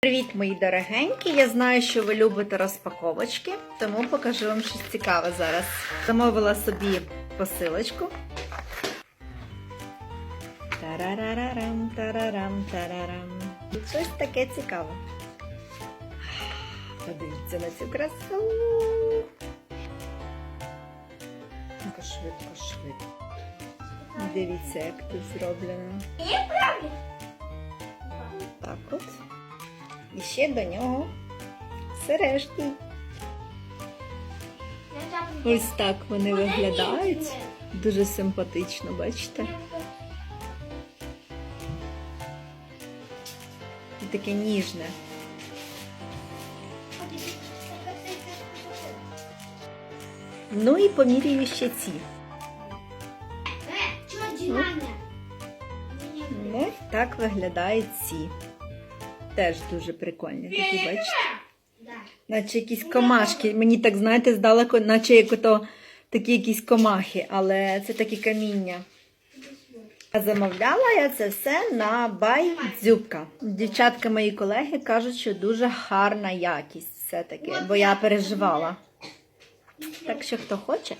Привіт, мої дорогенькі! Я знаю, що ви любите розпаковочки, тому покажу вам щось цікаве зараз. Замовила собі посилочку. Тарарарарам, тарарам, тарарам. Щось таке цікаве. Подивіться на цю красу. Ну-ка, швидко, швидко. Дивіться, як тут зроблено. Так от. І ще до нього сережки. Ось так вони виглядають. Дуже симпатично, бачите? І таке ніжне. Ну і поміряю ще ці. Ось так виглядають ці. Теж дуже прикольні. Такі, бачите? Наче якісь комашки. Мені так, знаєте, здалеку, наче як ото такі якісь комахи, але це такі каміння. А замовляла я це все на байдзюбка. Дівчатка мої колеги кажуть, що дуже гарна якість все-таки, бо я переживала. Так що хто хоче,